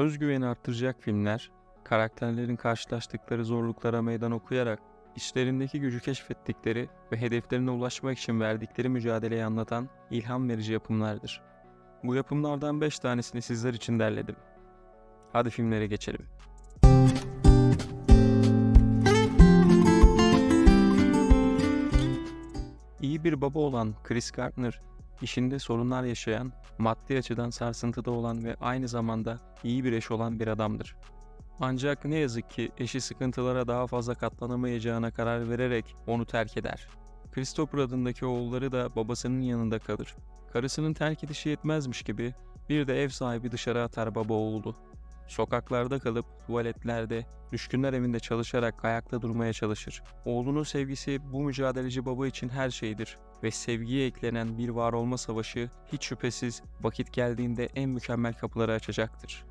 Özgüveni arttıracak filmler, karakterlerin karşılaştıkları zorluklara meydan okuyarak içlerindeki gücü keşfettikleri ve hedeflerine ulaşmak için verdikleri mücadeleyi anlatan ilham verici yapımlardır. Bu yapımlardan 5 tanesini sizler için derledim. Hadi filmlere geçelim. İyi bir baba olan Chris Gardner, işinde sorunlar yaşayan, maddi açıdan sarsıntıda olan ve aynı zamanda iyi bir eş olan bir adamdır. Ancak ne yazık ki eşi sıkıntılara daha fazla katlanamayacağına karar vererek onu terk eder. Christopher adındaki oğulları da babasının yanında kalır. Karısının terk edişi yetmezmiş gibi bir de ev sahibi dışarı atar baba oğulu. Sokaklarda kalıp tuvaletlerde, düşkünler evinde çalışarak ayakta durmaya çalışır. Oğlunun sevgisi bu mücadeleci baba için her şeydir ve sevgiye eklenen bir var olma savaşı hiç şüphesiz vakit geldiğinde en mükemmel kapıları açacaktır.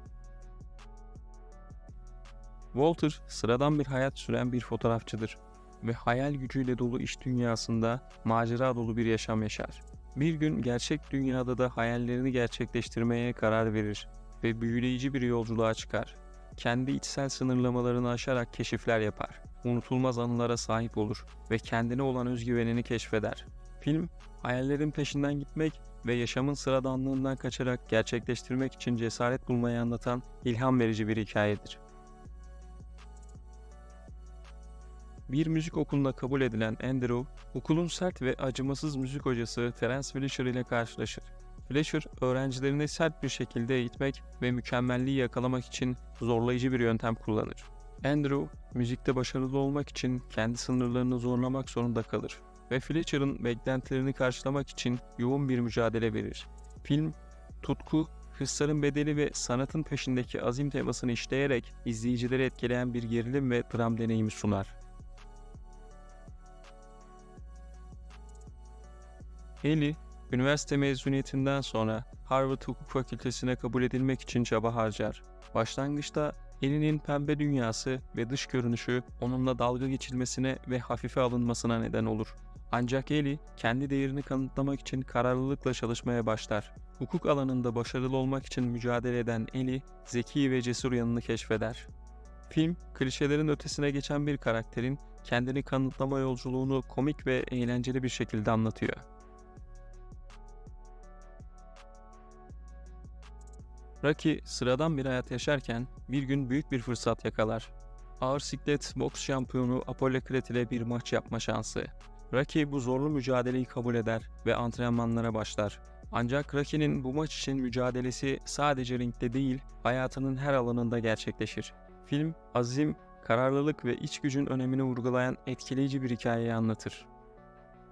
Walter sıradan bir hayat süren bir fotoğrafçıdır ve hayal gücüyle dolu iş dünyasında macera dolu bir yaşam yaşar. Bir gün gerçek dünyada da hayallerini gerçekleştirmeye karar verir ve büyüleyici bir yolculuğa çıkar. Kendi içsel sınırlamalarını aşarak keşifler yapar. Unutulmaz anılara sahip olur ve kendine olan özgüvenini keşfeder. Film, hayallerin peşinden gitmek ve yaşamın sıradanlığından kaçarak gerçekleştirmek için cesaret bulmayı anlatan ilham verici bir hikayedir. Bir müzik okuluna kabul edilen Andrew, okulun sert ve acımasız müzik hocası Terence Fletcher ile karşılaşır. Fletcher, öğrencilerini sert bir şekilde eğitmek ve mükemmelliği yakalamak için zorlayıcı bir yöntem kullanır. Andrew, müzikte başarılı olmak için kendi sınırlarını zorlamak zorunda kalır ve Fletcher'ın beklentilerini karşılamak için yoğun bir mücadele verir. Film, tutku, hırsların bedeli ve sanatın peşindeki azim temasını işleyerek izleyicileri etkileyen bir gerilim ve dram deneyimi sunar. Haley, üniversite mezuniyetinden sonra Harvard Hukuk Fakültesine kabul edilmek için çaba harcar. Başlangıçta Ellie'nin pembe dünyası ve dış görünüşü onunla dalga geçilmesine ve hafife alınmasına neden olur. Ancak Ellie kendi değerini kanıtlamak için kararlılıkla çalışmaya başlar. Hukuk alanında başarılı olmak için mücadele eden Ellie, zeki ve cesur yanını keşfeder. Film, klişelerin ötesine geçen bir karakterin kendini kanıtlama yolculuğunu komik ve eğlenceli bir şekilde anlatıyor. Rocky sıradan bir hayat yaşarken bir gün büyük bir fırsat yakalar. Ağır siklet boks şampiyonu Apollo Creed ile bir maç yapma şansı. Rocky bu zorlu mücadeleyi kabul eder ve antrenmanlara başlar. Ancak Rocky'nin bu maç için mücadelesi sadece ringde değil, hayatının her alanında gerçekleşir. Film, azim, kararlılık ve iç gücün önemini vurgulayan etkileyici bir hikayeyi anlatır.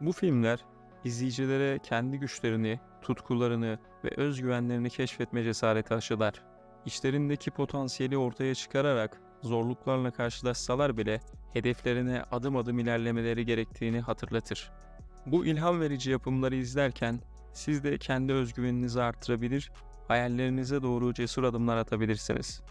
Bu filmler izleyicilere kendi güçlerini, tutkularını ve özgüvenlerini keşfetme cesareti aşılar. İşlerindeki potansiyeli ortaya çıkararak zorluklarla karşılaşsalar bile hedeflerine adım adım ilerlemeleri gerektiğini hatırlatır. Bu ilham verici yapımları izlerken siz de kendi özgüveninizi artırabilir, hayallerinize doğru cesur adımlar atabilirsiniz.